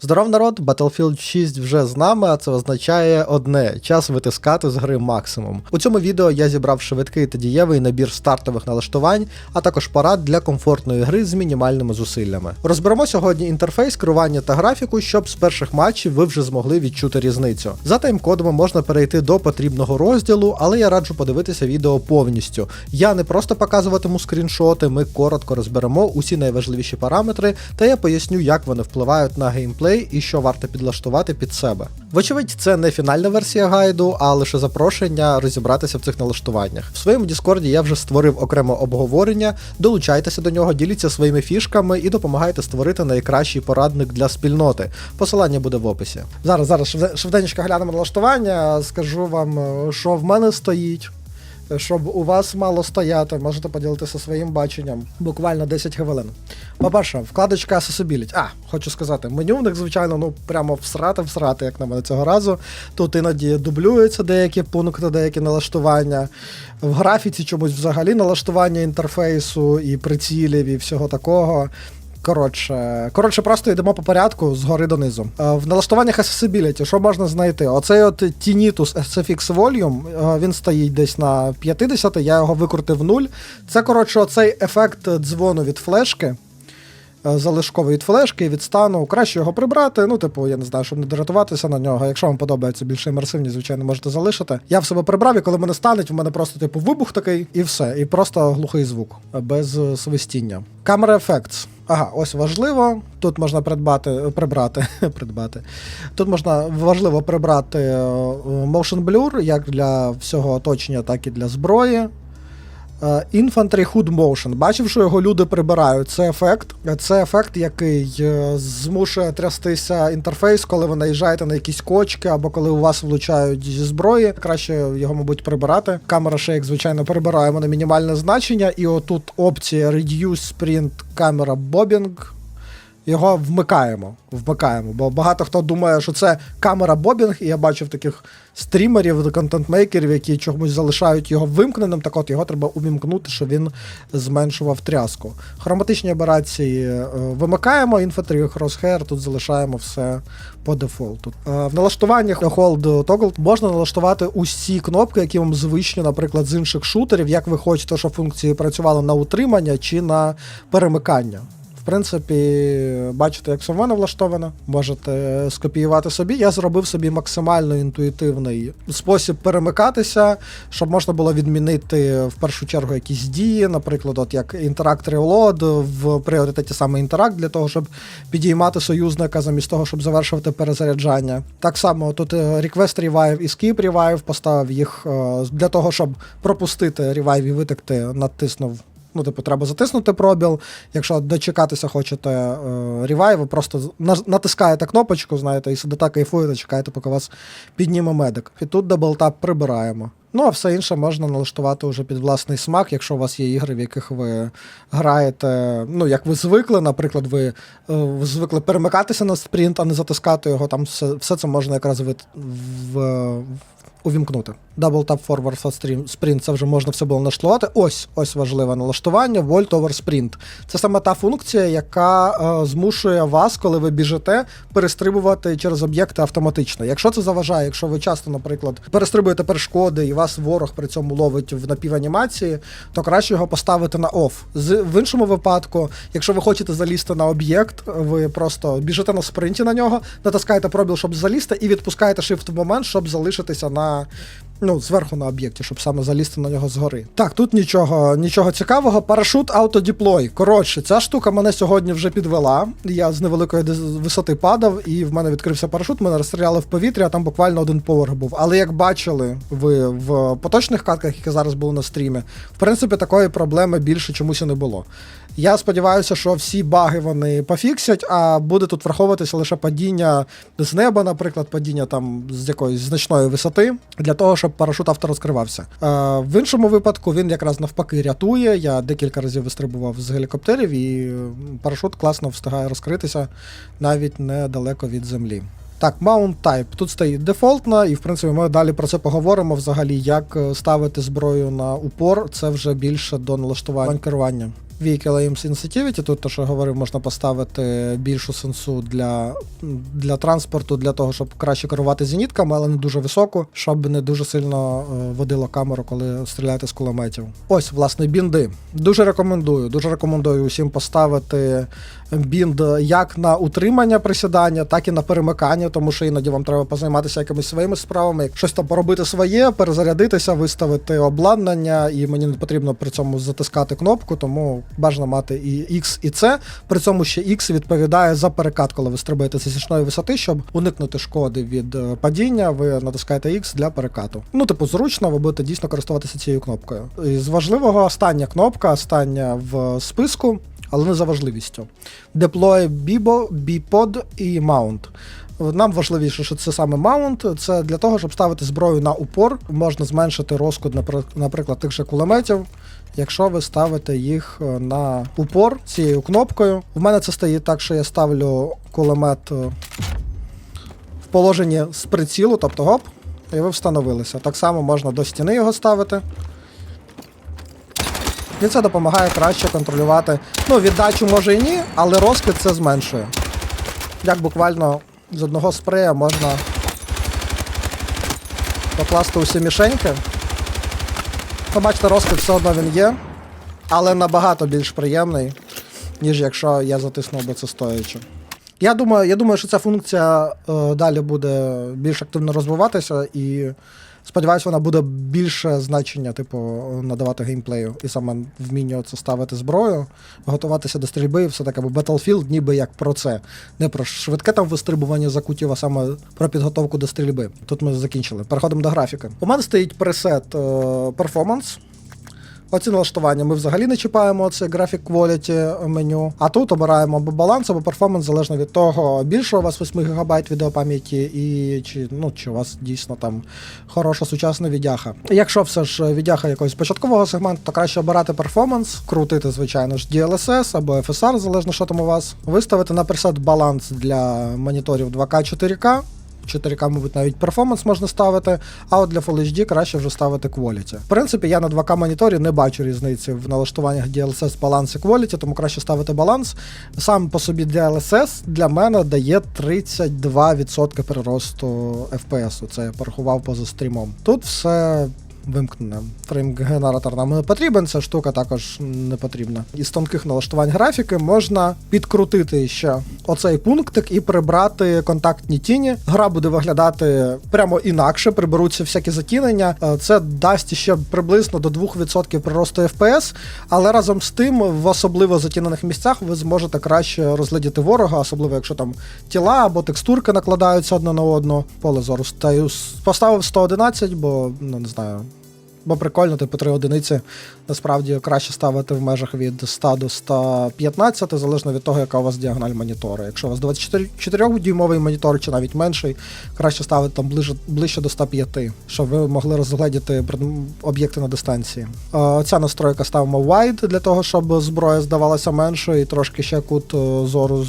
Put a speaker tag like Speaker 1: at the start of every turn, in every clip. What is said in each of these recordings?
Speaker 1: Здоров народ, Battlefield 6 вже з нами, а це означає одне час витискати з гри максимум. У цьому відео я зібрав швидкий та дієвий набір стартових налаштувань, а також порад для комфортної гри з мінімальними зусиллями. Розберемо сьогодні інтерфейс, керування та графіку, щоб з перших матчів ви вже змогли відчути різницю. За таймкодами можна перейти до потрібного розділу, але я раджу подивитися відео повністю. Я не просто показуватиму скріншоти, ми коротко розберемо усі найважливіші параметри, та я поясню, як вони впливають на геймплей і що варто підлаштувати під себе. Вочевидь, це не фінальна версія гайду, а лише запрошення розібратися в цих налаштуваннях. В своєму Діскорді я вже створив окреме обговорення. Долучайтеся до нього, діліться своїми фішками і допомагайте створити найкращий порадник для спільноти. Посилання буде в описі. Зараз, зараз швиде- швиденько глянемо налаштування. Скажу вам, е, що в мене стоїть. Щоб у вас мало стояти, можете поділитися своїм баченням. Буквально 10 хвилин. По-перше, вкладочка Accessibility. А, хочу сказати, меню в них, звичайно, ну прямо всрати, всрати, як на мене цього разу. Тут іноді дублюються деякі пункти, деякі налаштування. В графіці чомусь взагалі налаштування інтерфейсу і прицілів, і всього такого. Коротше, коротше, просто йдемо по порядку згори донизу. Е, В налаштуваннях Accessibility, що можна знайти? Оцей от Tinnitus SFX Volume, е, він стоїть десь на 50, я його викрутив в нуль. Це, коротше, оцей ефект дзвону від флешки. е, Залишковий від флешки від стану. Краще його прибрати. Ну, типу, я не знаю, щоб не дратуватися на нього. Якщо вам подобається більше імерсивні, звичайно, можете залишити. Я в себе прибрав, і коли мене станеть, в мене просто типу вибух такий, і все. І просто глухий звук без свистіння. Camera Effects. Ага, ось важливо. Тут можна придбати, прибрати. придбати. Тут можна важливо прибрати е, motion blur як для всього оточення, так і для зброї. Е, Infantry Hood Motion. Бачив, що його люди прибирають. Це ефект. Це ефект, який е, змушує трястися інтерфейс, коли ви наїжджаєте на якісь кочки або коли у вас влучають зі зброї. Краще його, мабуть, прибирати. Камера Shake, звичайно, перебираємо на мінімальне значення, і отут опція Reduce Sprint Camera Bobbing. Його вмикаємо, вмикаємо, бо багато хто думає, що це камера бобінг, і я бачив таких стрімерів, контент-мейкерів, які чомусь залишають його вимкненим. Так от його треба увімкнути, щоб він зменшував тряску. Хроматичні операції е, вимикаємо, інфатрі crosshair, тут залишаємо все по дефолту. Е, В налаштуваннях Hold Toggle можна налаштувати усі кнопки, які вам звичні, наприклад, з інших шутерів, як ви хочете, щоб функції працювали на утримання чи на перемикання. Принципі, бачите, як все в мене влаштовано. Можете скопіювати собі. Я зробив собі максимально інтуїтивний спосіб перемикатися, щоб можна було відмінити в першу чергу якісь дії, наприклад, от як Interact Reload в пріоритеті саме Interact, для того, щоб підіймати союзника замість того, щоб завершувати перезаряджання. Так само тут е, Request Revive і Skip Revive поставив їх е, для того, щоб пропустити Revive і витекти, натиснув Ну, типу, треба затиснути пробіл. Якщо дочекатися хочете е, ревайву, просто натискаєте кнопочку, знаєте, і сидите кайфуєте, чекаєте, поки вас підніме медик. І тут даблтап прибираємо. Ну, а все інше можна налаштувати вже під власний смак, якщо у вас є ігри, в яких ви граєте. Ну, як ви звикли, наприклад, ви е, звикли перемикатися на спринт, а не затискати його. Там все, все це можна якраз вит- в, в, увімкнути. Double tap forward for stream, sprint, це вже можна все було налаштувати. Ось ось важливе налаштування, Volt over sprint. Це саме та функція, яка е, змушує вас, коли ви біжите, перестрибувати через об'єкти автоматично. Якщо це заважає, якщо ви часто, наприклад, перестрибуєте перешкоди і вас ворог при цьому ловить в напіванімації, то краще його поставити на off. З, в іншому випадку, якщо ви хочете залізти на об'єкт, ви просто біжите на спринті на нього, натискаєте пробіл, щоб залізти, і відпускаєте shift в момент, щоб залишитися на. Ну, зверху на об'єкті, щоб саме залізти на нього згори. Так, тут нічого, нічого цікавого. Парашут автодіплой. Коротше, ця штука мене сьогодні вже підвела. Я з невеликої висоти падав, і в мене відкрився парашут, мене розстріляли в повітря, а там буквально один поверх був. Але як бачили ви в поточних катках, які зараз були на стрімі, в принципі, такої проблеми більше чомусь і не було. Я сподіваюся, що всі баги вони пофіксять, а буде тут враховуватися лише падіння з неба, наприклад, падіння там з якоїсь значної висоти, для того, щоб парашут авторозкривався. Е, в іншому випадку він якраз навпаки рятує. Я декілька разів вистрибував з гелікоптерів, і парашут класно встигає розкритися навіть недалеко від землі. Так, Mount Type. Тут стоїть дефолтна, і в принципі ми далі про це поговоримо. Взагалі, як е, ставити зброю на упор, це вже більше до налаштування керування. Vehicle Aim Sensitivity, тут те, що я говорив, можна поставити більшу сенсу для, для транспорту, для того, щоб краще керувати зенітками, але не дуже високу, щоб не дуже сильно е, водило камеру, коли стріляєте з кулеметів. Ось, власне, бінди. Дуже рекомендую. Дуже рекомендую усім поставити бінд як на утримання присідання, так і на перемикання, тому що іноді вам треба позайматися якимись своїми справами, щось там поробити своє, перезарядитися, виставити обладнання, і мені не потрібно при цьому затискати кнопку, тому бажано мати і X, і C. При цьому ще X відповідає за перекат, коли ви стрибаєте зі зручної висоти, щоб уникнути шкоди від е, падіння, ви натискаєте X для перекату. Ну, типу, зручно, ви будете дійсно користуватися цією кнопкою. І з важливого остання кнопка, остання в списку, але не за важливістю. Deploy Bibo, Bipod і Mount. Нам важливіше, що це саме маунт. Це для того, щоб ставити зброю на упор. Можна зменшити розкуд, наприклад, тих же кулеметів. Якщо ви ставите їх е, на упор цією кнопкою. У мене це стоїть так, що я ставлю кулемет е, в положенні з прицілу, тобто гоп, і ви встановилися. Так само можна до стіни його ставити. І це допомагає краще контролювати. Ну, віддачу може і ні, але розкид це зменшує. Як буквально з одного спрея можна покласти усі мішеньки. Ну, бачите, розклик все одно він є, але набагато більш приємний, ніж якщо я затиснув би це стоячи. Я думаю, я думаю, що ця функція е, далі буде більш активно розвиватися і сподіваюся, вона буде більше значення, типу, надавати геймплею. І саме вміння це ставити зброю, готуватися до стрільби і все таке. Бо Battlefield ніби як про це. Не про швидке там вистрибування закутів, а саме про підготовку до стрільби. Тут ми закінчили. Переходимо до графіки. У мене стоїть пресет е, Performance. Оці налаштування ми взагалі не чіпаємо це Graphic Quality меню. А тут обираємо або баланс, або перформанс, залежно від того, більше у вас 8 ГБ відеопам'яті, і чи, ну, чи у вас дійсно там хороша сучасна відяха. Якщо все ж відяха якогось початкового сегменту, то краще обирати перформанс, крутити, звичайно ж, DLSS або FSR, залежно що там у вас. Виставити на пресет баланс для моніторів 2К 4К. 4К, мабуть, навіть перформанс можна ставити, а от для Full HD краще вже ставити Quality. В принципі, я на 2К моніторі не бачу різниці в налаштуваннях DLSS баланс і Quality, тому краще ставити баланс. Сам по собі DLSS для мене дає 32% переросту FPS. Це я порахував поза стрімом. Тут все вимкнене. Фрейм-генератор нам не потрібен, ця штука також не потрібна. Із тонких налаштувань графіки можна підкрутити ще оцей пунктик і прибрати контактні тіні. Гра буде виглядати прямо інакше, приберуться всякі затінення. Це дасть ще приблизно до 2% приросту FPS, але разом з тим, в особливо затінених місцях ви зможете краще розглядіти ворога, особливо якщо там тіла або текстурки накладаються одне на одну. Поле зору стаю поставив 111, бо ну не знаю. Бо прикольно, типу 3 одиниці насправді краще ставити в межах від 100 до 115, залежно від того, яка у вас діагональ монітора. Якщо у вас 24-дюймовий монітор чи навіть менший, краще ставити там ближче, ближче до 105, щоб ви могли розгледіти об'єкти на дистанції. Е, Ця настройка ставимо wide для того, щоб зброя здавалася меншою і трошки ще кут е, зору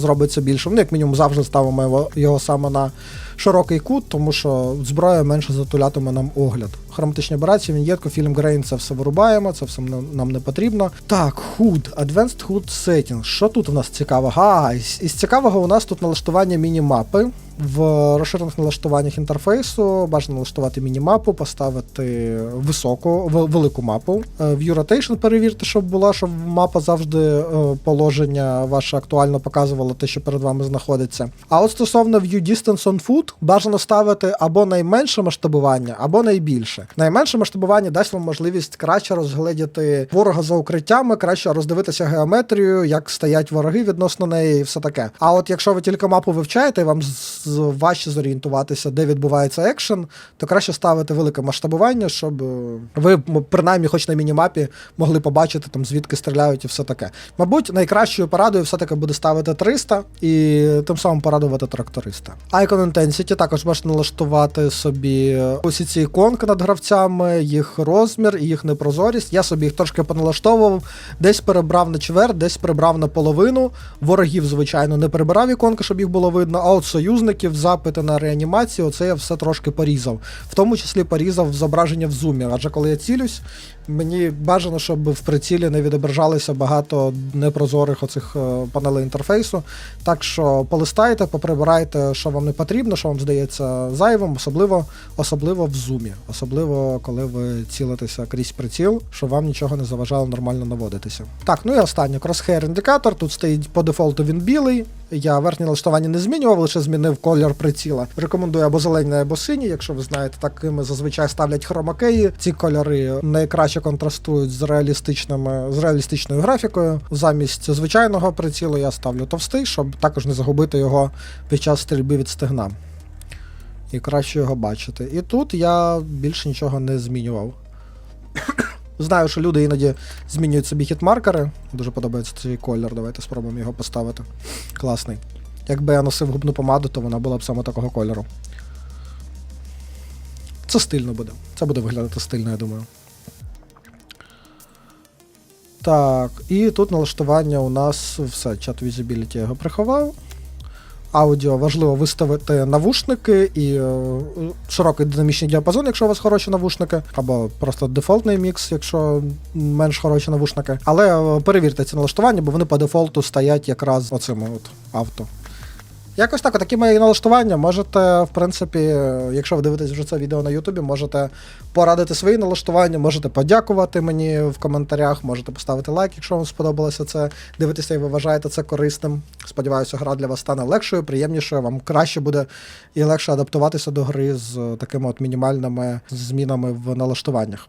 Speaker 1: зробиться більшим. Ну, як мінімум, завжди ставимо його саме на широкий кут, тому що зброя менше затулятиме нам огляд. Хроматичні операції, віньєтку, фільм Грейн, це все вирубаємо, це все нам- не потрібно. Так, худ, Advanced HUD Setting. Що тут у нас цікавого? А, із цікавого у нас тут налаштування мінімапи. В розширених налаштуваннях інтерфейсу бажано налаштувати мінімапу, поставити високу, велику мапу. Е, View Rotation перевірте, щоб була, щоб мапа завжди е, положення ваше актуально показувало те, що перед вами знаходиться. А от стосовно View Distance on Foot, бажано ставити або найменше масштабування, або найбільше. Найменше масштабування дасть вам можливість краще розгледіти ворога за укриттями, краще роздивитися геометрію, як стоять вороги відносно неї, і все таке. А от якщо ви тільки мапу вивчаєте, і вам важче зорієнтуватися, де відбувається екшен, то краще ставити велике масштабування, щоб е, ви принаймні, хоч на мінімапі, могли побачити там звідки стріляють і все таке. Мабуть, найкращою порадою все-таки буде ставити 300 і тим самим порадувати тракториста. Icon Intensity також можна налаштувати собі усі ці іконки над гравцями, їх розмір і їх непрозорість. Я собі їх трошки поналаштовував, десь перебрав на чверть, десь перебрав на половину. Ворогів, звичайно, не перебирав іконки, щоб їх було видно, а от союзників, запити на реанімацію, це я все трошки порізав. В тому числі порізав зображення в зумі, адже коли я цілюсь, Мені бажано, щоб в прицілі не відображалися багато непрозорих оцих е, панелей інтерфейсу. Так що полистайте, поприбирайте, що вам не потрібно, що вам здається зайвим, особливо, особливо в зумі, особливо коли ви цілитеся крізь приціл, щоб вам нічого не заважало нормально наводитися. Так, ну і останнє кросхейр індикатор. Тут стоїть по дефолту він білий. Я верхнє налаштування не змінював, лише змінив колір приціла. Рекомендую або зелений, або синій. Якщо ви знаєте, такими зазвичай ставлять хромакеї. Ці кольори найкраще контрастують з реалістичними з реалістичною графікою. Замість звичайного прицілу я ставлю товстий, щоб також не загубити його під час стрільби від стегна. І краще його бачити. І тут я більше нічого не змінював. Знаю, що люди іноді змінюють собі хітмаркери. Дуже подобається цей колір. Давайте спробуємо його поставити. Класний. Якби я носив губну помаду, то вона була б саме такого кольору. Це стильно буде. Це буде виглядати стильно, я думаю. Так, і тут налаштування у нас все. Чат Visibility я його приховав. Аудіо важливо виставити навушники і е, широкий динамічний діапазон, якщо у вас хороші навушники, або просто дефолтний мікс, якщо менш хороші навушники. Але е, перевірте ці налаштування, бо вони по дефолту стоять якраз оцими от авто. Якось так, такі мої налаштування. Можете, в принципі, якщо ви дивитесь вже це відео на Ютубі, можете порадити свої налаштування, можете подякувати мені в коментарях, можете поставити лайк, якщо вам сподобалося це. Дивитися і ви вважаєте це корисним. Сподіваюся, гра для вас стане легшою, приємнішою, вам краще буде і легше адаптуватися до гри з такими от мінімальними змінами в налаштуваннях.